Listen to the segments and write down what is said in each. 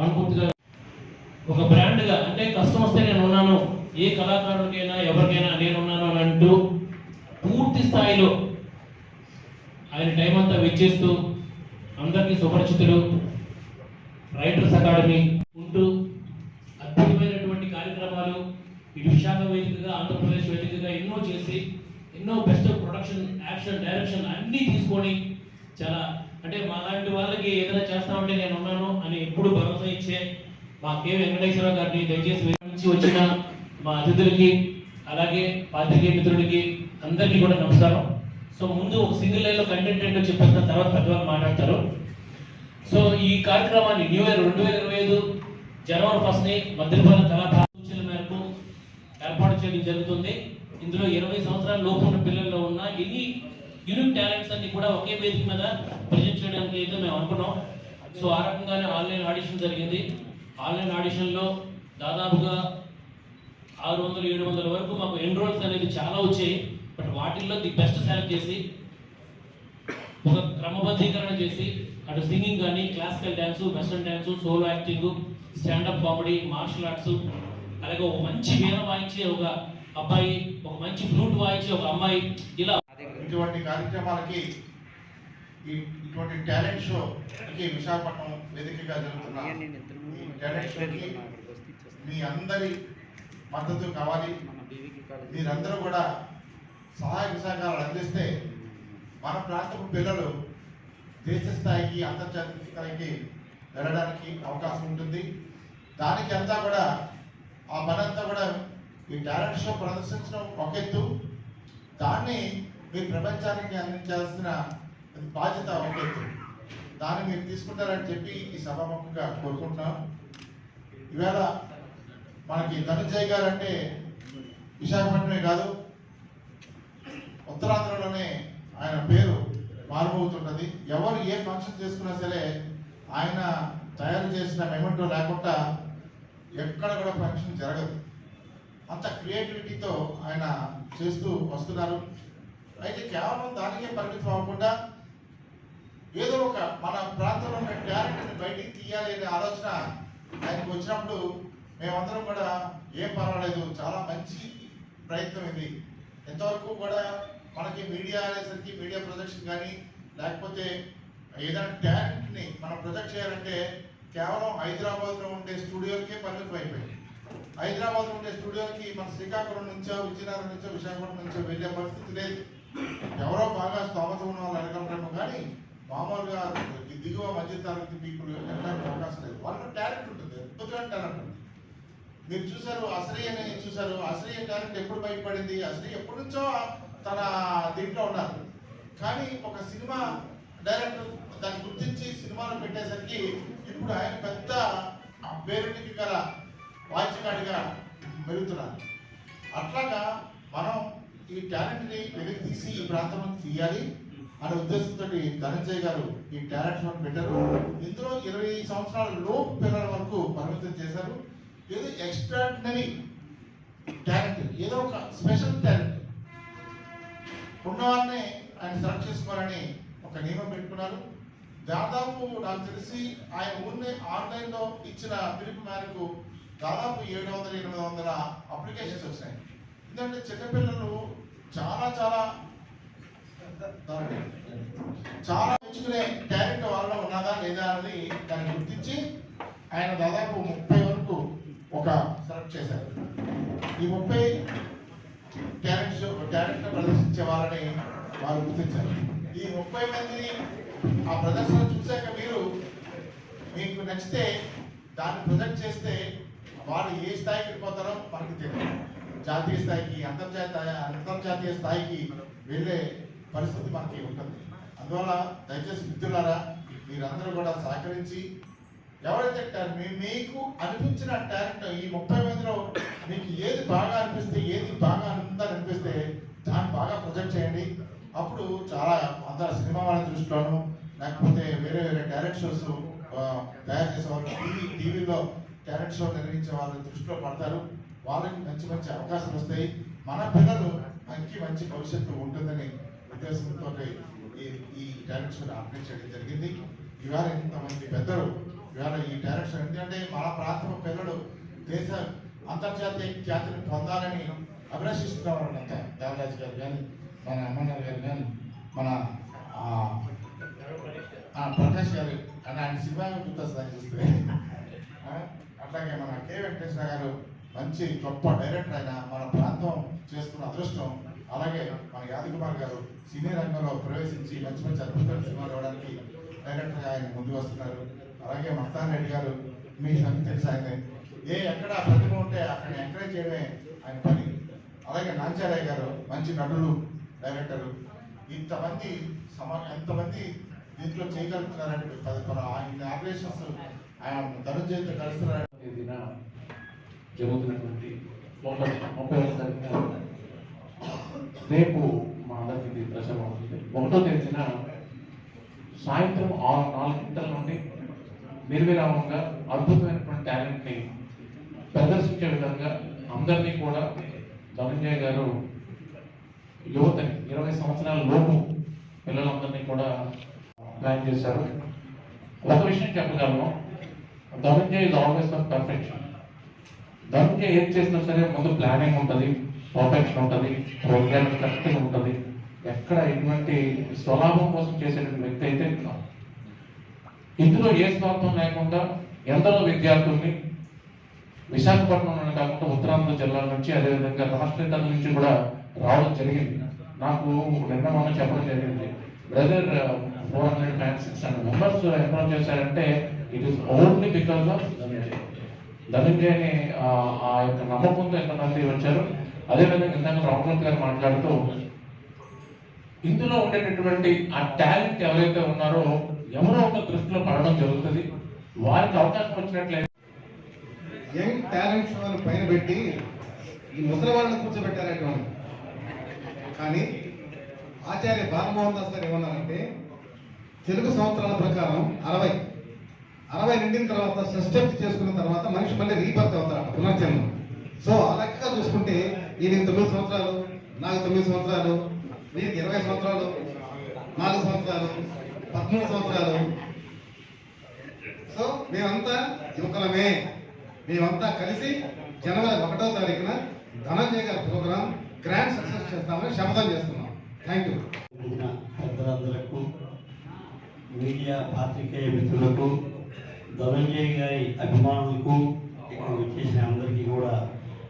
మనస్ఫూర్తిగా ఒక బ్రాండ్గా అంటే కష్టం వస్తే నేను ఉన్నాను. ఏ కళాకారుడికైనా ఎవరికైనా నేను ఉన్నాను అని అంటూ పూర్తి స్థాయిలో ఆయన టైం అంతా వెచ్చేస్తూ అందరికీ సుపరిచితులు రైటర్స్ అకాడమీ ఉంటూ అద్భుతమైనటువంటి కార్యక్రమాలు ఇటు విశాఖ వేదికగా ఆంధ్రప్రదేశ్ వేదికగా ఎన్నో చేసి ఎన్నో బెస్ట్ ప్రొడక్షన్ యాక్షన్ డైరెక్షన్ అన్నీ తీసుకొని చాలా అంటే మా లాంటి వాళ్ళకి ఏదైనా చేస్తామంటే నేను ఉన్నాను అని ఎప్పుడు భరోసా ఇచ్చే మా కే. వెంకటేశ్వరరావు గారిని దయచేసి నుంచి వచ్చిన మా అతిథులకి అలాగే పాత్రికేయ మిత్రుడికి అందరికీ కూడా నమస్కారం. సో ముందు ఒక సింగిల్ లైన్లో కంటెంట్ ఏంటో చెప్పేసిన తర్వాత పెద్దవాళ్ళు మాట్లాడతారు. సో ఈ కార్యక్రమాన్ని న్యూ ఇయర్ రెండు వేల ఇరవై ఐదు జనవరి ఫస్ట్ని మద్రిపాలెం కళాభార సూచనల మేరకు ఏర్పాటు చేయడం జరుగుతుంది. ఇందులో ఇరవై సంవత్సరాల లోపు ఉన్న పిల్లల్లో ఉన్న ఎన్ని యూనిక్ టాలెంట్స్ అన్ని కూడా ఒకే వేదిక మీద ప్రజెంట్ చేయడానికి అయితే మేము అనుకున్నాం. సో ఆ రకంగానే ఆన్లైన్ ఆడిషన్ జరిగింది. ఆన్లైన్ ఆడిషన్లో దాదాపుగా ఆరు వందలు ఏడు వందల వరకు మాకు ఎన్రోల్స్ అనేది చాలా వచ్చాయి. బట్ వాటిల్లో ది బెస్ట్ సెలెక్ట్ చేసి ఒక క్రమబద్ధీకరణ చేసి అటు సింగింగ్ కానీ classical dance western dance solo acting stand up comedy martial arts అలాగే ఒక మంచి వీణ వాయించే ఒక అబ్బాయి ఒక మంచి ఫ్లూట్ వాయించే ఒక అమ్మాయి ఇలా ఇటువంటి కార్యక్రమాలకి ఇటువంటి టాలెంట్ షో కి విశాఖపట్నం వేదికగా జరుగుతున్న ఈ టాలెంట్ షోకి మీ అందరి మద్దతు కావాలి. మీరందరూ కూడా సహాయక సహకారాలు అందిస్తే మన ప్రాంతపు పిల్లలు దేశ స్థాయికి అంతర్జాతీయ స్థాయికి వెళ్ళడానికి అవకాశం ఉంటుంది. దానికి అంతా కూడా ఆ పనంతా కూడా ఈ టాలెంట్ షో ప్రదర్శించడం ఒక ఎత్తు. దాన్ని మీ ప్రపంచానికి అందించాల్సిన బాధ్యత ఒక దాన్ని మీరు తీసుకుంటారని చెప్పి ఈ సభాముఖంగా కోరుకుంటున్నాం. ఈవేళ మనకి ధనుంజయ్ గారు అంటే విశాఖపట్నమే కాదు ఉత్తరాంధ్రలోనే ఆయన పేరు మారుమవుతుంటది. ఎవరు ఏ ఫంక్షన్ చేసుకున్నా సరే ఆయన తయారు చేసిన మెమెంటో లేకుండా ఎక్కడ కూడా ఫంక్షన్ జరగదు. అంత క్రియేటివిటీతో ఆయన చేస్తూ వస్తున్నారు. అయితే కేవలం దానికే పరిమితం అవ్వకుండా ఏదో ఒక మన ప్రాంతంలో ఉన్న టాలెంట్ని బయటికి తీయాలి అనే ఆలోచన ఆయనకు వచ్చినప్పుడు మేమందరం కూడా ఏం పర్వాలేదు చాలా మంచి ప్రయత్నం ఇది. ఎంతవరకు కూడా మనకి మీడియా అనేసరికి మీడియా ప్రొజెక్షన్ కానీ లేకపోతే ఏదైనా టాలెంట్ని మనం ప్రొజెక్ట్ చేయాలంటే కేవలం హైదరాబాద్లో ఉండే స్టూడియోలకే పరిమితం అయిపోయింది. హైదరాబాద్లో ఉండే స్టూడియోకి మన శ్రీకాకుళం నుంచో విజయనగరం నుంచో విశాఖపట్నం నుంచో వెళ్ళే పరిస్థితి లేదు. ఎవరో బాగా స్తోమత ఉన్న వాళ్ళు అడగలరేమో కానీ మామూలుగా దిగువ మధ్య తరగతి పీపుల్ వెళ్ళడానికి అవకాశం లేదు. వాళ్ళకి టాలెంట్ ఉంటుంది. అద్భుతమైన టాలెంట్ ఉంటుంది. మీరు చూసారు అసరీ అని చూసారు అసరీ టాలెంట్ ఎప్పుడు బయటపడింది? అసరీ ఎప్పటి నుంచో తన దీంట్లో ఉన్నారు. కానీ ఒక సినిమా డైరెక్టర్ దాన్ని గుర్తించి సినిమాలో పెట్టేసరికి ఇప్పుడు ఆయన పెద్ద పేరునికి గల వాద్యకాడిగా మెరుగుతున్నారు. అట్లాగా మనం ఈ టాలెంట్ని వెలికి తీసి ఈ ప్రాంతంలో తీయాలి అనే ఉద్దేశంతో ధనంజయ్ గారు ఈ టాలెంట్ షోని పెట్టారు. ఇందులో ఇరవై సంవత్సరాల లోపు పిల్లల వరకు పరిమితం చేశారు. ఏదో ఎక్స్ట్రాడినరీ టాలెంట్ ఏదో ఒక స్పెషల్ టాలెంట్ ఉన్నవారిని ఆయన సెలెక్ట్ చేసుకోవాలని ఒక నియమం పెట్టుకున్నారు. దాదాపు నాకు తెలిసి ఆయన ఊరిని ఆన్లైన్లో ఇచ్చిన పిలుపు మేరకు దాదాపు ఏడు వందల ఎనిమిది వందల అప్లికేషన్స్ వచ్చినాయి ఎందుకంటే చిన్నపిల్లలు చాలా చాలా చాలా మెచ్చుకునే టాలెంట్ వాళ్ళలో ఉన్నదా లేదా అని దాన్ని గుర్తించి ఆయన దాదాపు ముప్పై వరకు ఒక సెలెక్ట్ చేశారు. ఈ ముప్పై టాలెంట్ షో టాలెంట్ ప్రదర్శించే వాళ్ళని వారు గుర్తించారు. ఈ ముప్పై మందిని ఆ ప్రదర్శన చూశాక మీరు మీకు నచ్చితే దాన్ని ప్రొజెక్ట్ చేస్తే వాళ్ళు ఏ స్థాయికి పోతారో మనకి తెలియదు. జాతీయ స్థాయికి అంతర్జాతీయ అంతర్జాతీయ స్థాయికి వెళ్ళే పరిస్థితి మనకి ఉంటుంది. అందువల్ల దయచేసి మిత్రులారా మీరందరూ కూడా సహకరించి ఎవరైతే టాలెంట్ మీకు అనిపించిన టాలెంట్ ఈ ముప్పై మందిలో మీకు ఏది బాగా అనిపిస్తే ఏది బాగా ఉందని అనిపిస్తే దాన్ని బాగా ప్రొజెక్ట్ చేయండి. అప్పుడు చాలా అందరు సినిమా వాళ్ళ దృష్టిలోను లేకపోతే వేరే వేరే టాలెంట్ షోస్ తయారు చేసేవారు టీవీ టీవీలో టాలెంట్ షో నిర్వహించే వాళ్ళ దృష్టిలో పడతారు. వాళ్ళకి మంచి మంచి అవకాశాలు వస్తాయి. మన పిల్లలు మంచి మంచి భవిష్యత్తు ఉంటుందని ఉద్దేశంతో ఈ ఈ టాలెంట్ షోని ఆర్గనైజ్ చేయడం జరిగింది. ఇవాళ ఇంతమంది పెద్దలు ఇవాళ ఈ డైరెక్షన్ ఎందుకంటే మన ప్రాంతం పిల్లలు దేశ అంతర్జాతీయ ఖ్యాతిని పొందాలని అభిలషిస్తున్నారు అంతా దేవరాజు గారు కానీ మన అమ్మన్నారు గారు కానీ మన ప్రకాష్ గారు అని ఆయన సినిమా గుర్తొస్తుంది చూస్తే. అట్లాగే మన కె వెంకటేశ్వర గారు మంచి గొప్ప డైరెక్టర్ అయిన మన ప్రాంతం చేసుకున్న అదృష్టం. అలాగే మన యాదకుమార్ గారు సినీ రంగంలో ప్రవేశించి మంచి మంచి అద్భుతమైన సినిమాలు ఇవ్వడానికి డైరెక్టర్గా ఆయన ముందుకు వస్తున్నారు. అలాగే మస్తాన్ రెడ్డి గారు మీ సంగతి తెలుసు ఆయన ఏ ఎక్కడ ప్రతిభ ఉంటే అక్కడ ఎంకరేజ్ చేయడమే ఆయన పని. అలాగే నాంచారయ్య గారు మంచి నటులు డైరెక్టరు. ఇంతమంది సమా ఎంతమంది దీంట్లో చేయగలుగుతున్నారంటే పది మన ఆయన ఆపరేషన్స్ ఆయన ధనుంజయతో కలుస్తున్నారంటే తేదీన జరుగుతున్నటువంటి ముప్పై ముప్పై తారీఖున రేపు మా అందరికి ఇది ప్రచారం అవుతుంది. ఒకటో తేదీన సాయంత్రం ఆరు నాలుగు గంటల నుండి నిర్విరామంగా అద్భుతమైనటువంటి టాలెంట్ని ప్రదర్శించే విధంగా అందరినీ కూడా ధనంజయ్ గారు యువతని ఇరవై సంవత్సరాల లోపు పిల్లలందరినీ కూడా ప్లాన్ చేశారు. ఒక విషయం చెప్పగలను. Dhananjay is always for perfection Dhananjay ఏం చేసినా సరే ముందు ప్లానింగ్ ఉంటుంది పర్ఫెక్షన్ ఉంటుంది ప్రోగ్రామ్ కరెక్ట్గా ఉంటుంది. ఎక్కడ ఎటువంటి స్వలాభం కోసం చేసేటువంటి వ్యక్తి అయితే ఇందులో ఏ స్వార్థం లేకుండా ఎందరో విద్యార్థుల్ని విశాఖపట్నం కాకుండా ఉత్తరాంధ్ర జిల్లాల నుంచి అదేవిధంగా రాష్ట్రేతర నుంచి కూడా రావడం జరిగింది. నాకు నిన్న మొన్న చెప్పడం జరిగింది. Brother four hundred fans six hundred members enrol చేశారంటే it is only because of Dhananjay ధనంజయని ఆ యొక్క నమ్మకంతో ఎంతమంది వచ్చారు అదేవిధంగా ఇందాక రామకృష్ణ గారు మాట్లాడుతూ ఇందులో ఉండేటటువంటి ఆ టాలెంట్ ఎవరైతే ఉన్నారో ఎవరో ఒక దృష్టిలో పడడం జరుగుతుంది. వారికి అవకాశం వచ్చినట్లయితే యంగ్ టాలెంట్ పైన పెట్టి ఈ ముసలి వాళ్ళని కూర్చోబెట్టారటువంటి కానీ ఆచార్య బాలమోహన్ దాస్ గారు ఏమన్నారంటే తెలుగు సంవత్సరాల ప్రకారం అరవై అరవై రెండిన తర్వాత సస్టెప్ట్ చేసుకున్న తర్వాత మనిషి మళ్ళీ రీబర్త్ అవుతారట పునర్జన్మ. సో ఆ లెక్కగా చూసుకుంటే నేను తొమ్మిది సంవత్సరాలు నాకు తొమ్మిది సంవత్సరాలు వీరికి ఇరవై సంవత్సరాలు నాలుగు సంవత్సరాలు పదమూడు సంవత్సరాలు. సో మేమంతా యువకులమే. మేమంతా కలిసి జనవరి ఒకటో తారీఖున ధనంజయ గారి ప్రోగ్రాం గ్రాండ్ సక్సెస్ చేస్తామని శపథం చేస్తున్నాం. Thank you. పెద్దలందరకు మీడియా పాత్రికేయ మిత్రులకు ధనంజయ్ గారి అభిమానులకు ఇక్కడ వచ్చేసిన అందరికీ కూడా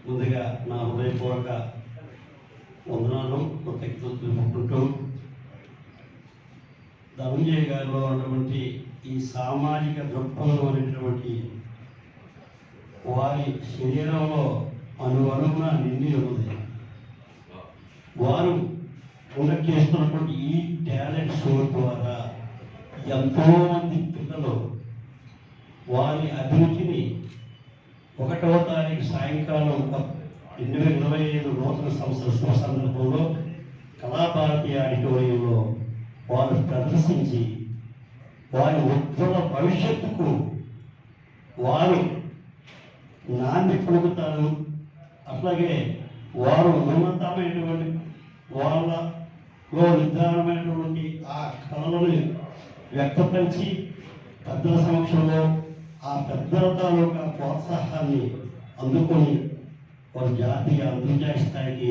ముందుగా నా హృదయపూర్వక వందనాలు కృతజ్ఞతలు తెలుపుకుంటూ ధనంజయ్ గారిలో ఉన్నటువంటి ఈ సామాజిక దృక్పథం అనేటువంటి వారి శరీరంలో అను అనుగుణ నిండి ఉంది వారు కండక్ట్ చేస్తున్నటువంటి ఈ టాలెంట్ షో ద్వారా ఎంతోమంది పిల్లలు వారి అభిరుచిని ఒకటవ తారీఖు సాయంకాలం రెండు వేల ఇరవై ఐదు నూతన సంవత్సర శుభ సందర్భంలో కళాభారతి ఆడిటోరియంలో వారు ప్రదర్శించి వారి ఉజ్వల భవిష్యత్తుకు వారు నాంది పొందుతారు అట్లాగే వారు ఉన్నతమైనటువంటి వాళ్ళలో నిర్ధారణమైనటువంటి ఆ కళలను వ్యక్తపరిచి పెద్దల సమక్షంలో ఆ పెద్దల తాలూకా ప్రోత్సాహాన్ని అందుకొని వారు జాతీయ అంతర్జాతీయ స్థాయికి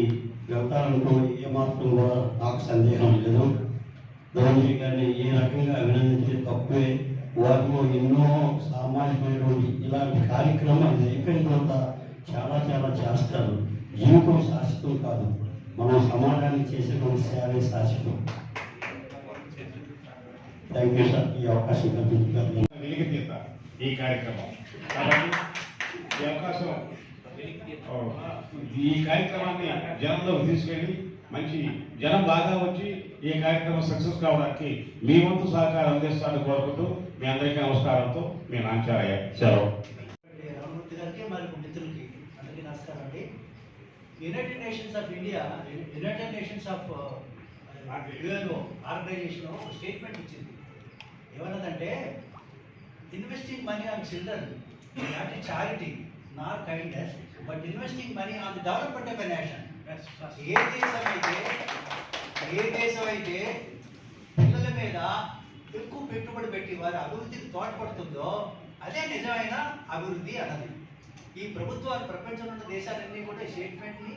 వెళ్తారనుకో ఏమాత్రం కూడా నాకు సందేహం లేదు. ధోని గారిని ఏ రకంగా అభినందించే తక్కువే వారిలో ఎన్నో సామాజికమైనటువంటి ఇలాంటి కార్యక్రమాలు అయిపోయిన తర్వాత చాలా చాలా చేస్తారు. జీవితం శాశ్వతం కాదు. మనం సమాజానికి చేసేటువంటి సేవే శాశ్వతం. Thank you sir. ఈ అవకాశం కల్పించారు ఈ కార్యక్రమం కాబట్టి ఈ అవకాశం ఈ కార్యక్రమాన్ని జనంలోకి తీసుకెళ్ళి మంచి జనం బాగా వచ్చి ఈ కార్యక్రమం సక్సెస్ కావడానికి మీ వంతు సహకారం అందిస్తారని కోరుకుంటూ మీ అందరికీ నమస్కారంతో మీ నాంచారయ్య సెలవు రామమూర్తి గారికి మరియు మిత్రులకి అందరికీ నమస్కారం అండి United Nations of India United Nations of UNO organisation statement ఇచ్చింది ఏమన్నదంటే investing money on children not charity not kindness but investing money on the development of a nation. ఏ దేశం అయితే ఏ దేశం అయితే పిల్లల మీద ఎక్కువ పెట్టుబడి పెట్టి వారి అభివృద్ధికి తోడ్పడుతుందో అదే నిజమైన అభివృద్ధి అన్నది. ఈ ప్రభుత్వాలు ప్రపంచంలో ఉన్న దేశాలన్నీ కూడా స్టేట్మెంట్ని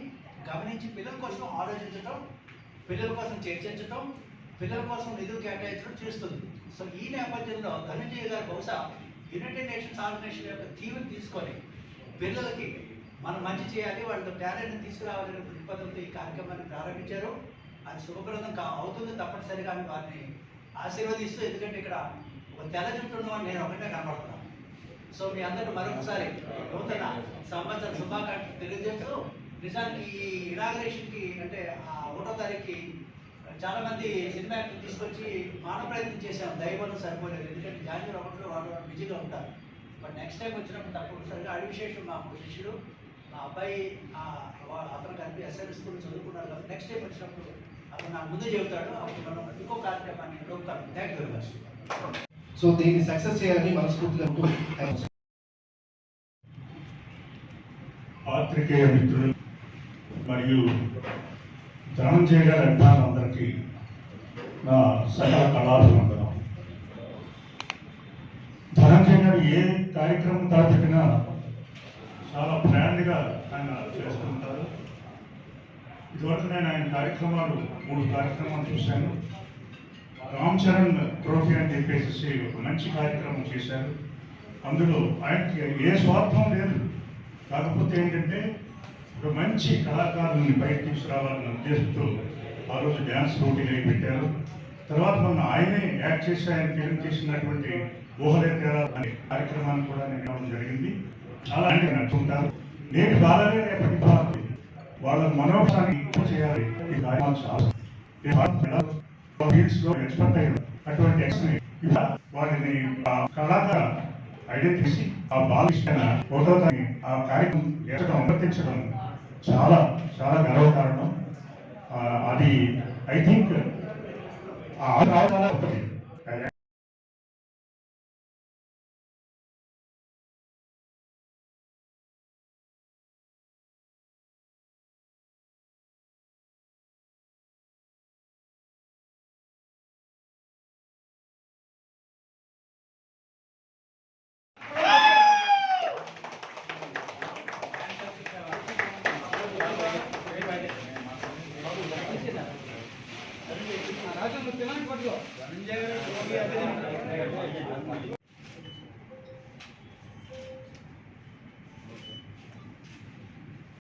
గమనించి పిల్లల కోసం ఆలోచించడం పిల్లల కోసం చర్చించడం పిల్లల కోసం నిధులు కేటాయించడం చేస్తుంది. సో ఈ నేపథ్యంలో ధనంజయ గారు బహుశా యునైటెడ్ నేషన్స్ ఆర్గనైజేషన్ యొక్క థీమ్ని తీసుకొని పిల్లలకి మనం మంచి చేయాలి వాళ్ళ టాలెంట్ తీసుకురావాలనే దృక్పథంతో ఈ కార్యక్రమాన్ని ప్రారంభించారు. అది శుభప్రదం కా అవుతుంది తప్పనిసరిగా అని వారిని ఆశీర్వదిస్తూ ఎందుకంటే ఇక్కడ ఒక తెల్ల జుట్టు ఉన్నవాడిని నేను ఒకటే కనబడుతున్నాను. సో మీ అందరూ మరొకసారి నూతన సంవత్సర శుభాకాంక్షలు తెలియజేస్తూ నిజానికి ఈ ఇనాగ్రేషన్కి అంటే ఆ ఒకటో తారీఖుకి చాలా మంది సినిమా యాక్టర్లు తీసుకొచ్చి మానవ ప్రయత్నం చేశాం. దైవం సరిపోలేదు. ఎందుకంటే జాన్వరి ఒకటిలో వాళ్ళు బిజీగా ఉంటారు బట్ నెక్స్ట్ టైం వచ్చినప్పుడు తప్పనిసరిగా అడి విశేషం మా శిష్యుడు మా అబ్బాయి అతను కలిపి ఎస్ఎల్ స్కూల్ చదువుకున్నారు కాబట్టి నెక్స్ట్ టైం వచ్చినప్పుడు అతను నాకు ముందే చెబుతాడు. అప్పుడు మనం ఇంకో కార్యక్రమాన్ని నడుపుతాం thank you very much so దీన్ని సక్సెస్ చేయాలని మనస్ఫూర్తిగా. పాత్రికేయ మిత్రులు మరియు జనం చేయగల అభిమానులందరికీ నా సకల కళాభివందనం ధనంజయ గారు ఏ కార్యక్రమం తలపెట్టినా చాలా బ్రాండ్గా ఆయన చేస్తుంటారు ఇదివరకు నేను ఆయన కార్యక్రమాలు మూడు కార్యక్రమాలు చూశాను. రామ్ చరణ్ ట్రోఫీ అని చెప్పేసి ఒక మంచి కార్యక్రమం చేశారు. అందులో ఆయనకి ఏ స్వార్థం లేదు. కాకపోతే ఏంటంటే మంచి కళాకారుల్ని బయట తీసుకురావాలన్న ఉద్దేశంతో ఆ రోజు డ్యాన్స్ పోటీలు అయి పెట్టారు. తర్వాత మొన్న ఆయనే యాక్ట్ చేసి ఆయన ఫిల్మ్ చేసినటువంటి ఊహలే అనే కార్యక్రమాన్ని కూడా నేను ఇవ్వడం జరిగింది. చాలా అంటే నడుచుకుంటారు. నేటి బాలలే రేపటి బాలలు. వాళ్ళ మనోభాన్ని ఎక్కువ చేయాలి. ఈ లో ఎక్స్పర్ట్ అయ్యారు అటువంటి ఇలా వాటిని ఆ కళాకార ఐడెంటిఫై ఆ బాలిష్టన ఫోటోని ఆ కార్యక్రమం ఎక్కడ అనుమతించడం చాలా చాలా గర్వకారణం అది ఐ థింక్ ఆ రావడం